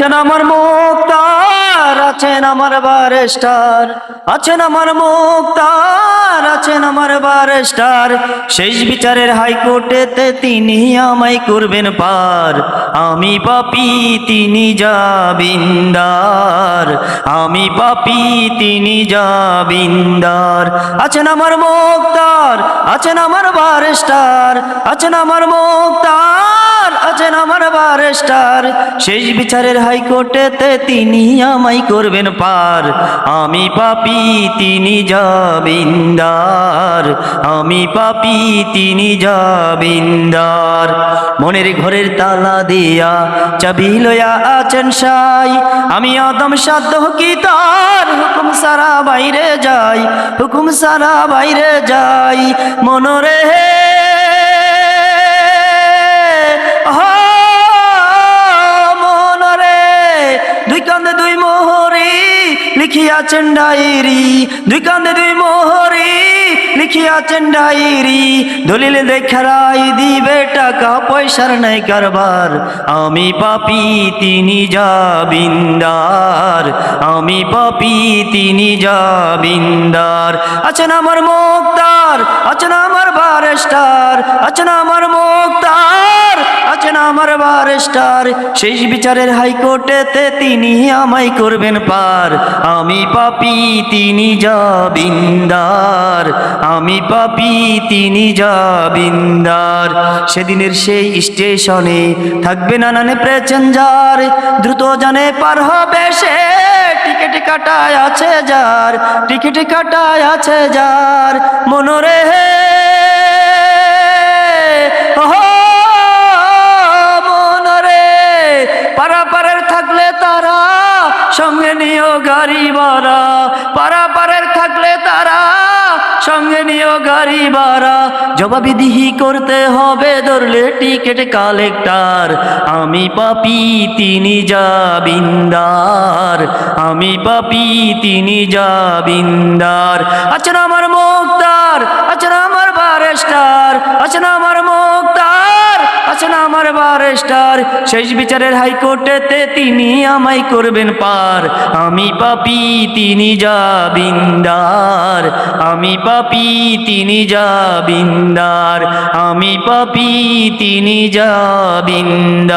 আছেন আমার মুক্তার, আছেন আমার বারেস্টার। আছেন আমার মুক্তার, আছেন আমার বারেস্টার। শেষ বিচারের হাইকোর্টেতে তিনি আমায় করবেন পার। আমি পাপি, তিনি যাবিন্দার আমি পাপি, তিনি যাবিন্দার আছেন আমার মুক্তার, আছেন আমার বারেস্টার। আছেন আমার মুক্তার আছেন আমার বারেস্টার শেষ বিচারের হাইকোর্টেতে তিনি আমায় করবেন পার। আমি পাপি, তিনি যাবিন্দার আমি পাপি, তিনি যাবিন্দার মনের ঘরের তালা দিয়া চাবি লয়া আছেন সাই। আমি আদম সাধ্য কি তার? হুকুম সারা বাইরে যাই, হুকুম সারা বাইরে যাই। মনরে হে লিখিয়াছেন ডায়েরি, দুই কান্দে দুই মোহরি লিখিয়াছেন ডায়েরি। দলিল দেখারাই দিবে টাকা, পয়সার নাই কারবার। আমি পাপি, তিনি যাবিন্দার আমি পাপি, তিনি যাবিন্দার আছেন আমার মুক্তার, আছেন আমার বারেস্টার। আছেন আমার মুক্তার। বারেস্টার শেষ বিচারের হাইকোর্টেতে তিনি আমায় করবেন পার। আমি পাপি, তিনি যাবিন্দার আমি পাপি, তিনি যাবিন্দার সেদিনের সেই স্টেশনে থাকবে নানানে প্যাসেঞ্জার। দ্রুত জানে পার হবে সে। টিকিট কাটায় আছে যার, টিকিট কাটায় আছে যার। মনোরে হে গাড়ি ভাড়া, পারাপারের থাকলে তারা সঙ্গে নিও গাড়ি জবাবিদিহি করতে হবে ধরলে টিকিট কালেক্টার। আমি পাপি, তিনি যাবিন্দার আমি পাপি, তিনি যাবিন্দার আছেন আমার মুক্তার, আছেন আমার বারেস্টার। আছেন আমার আমার বারেস্টার শেষ বিচারের হাইকোর্টেতে তিনি আমায় করবেন পার। আমি পাপি, তিনি যাবিন্দার আমি পাপি, তিনি যাবিন্দার আমি পাপি, তিনি যাবিন্দার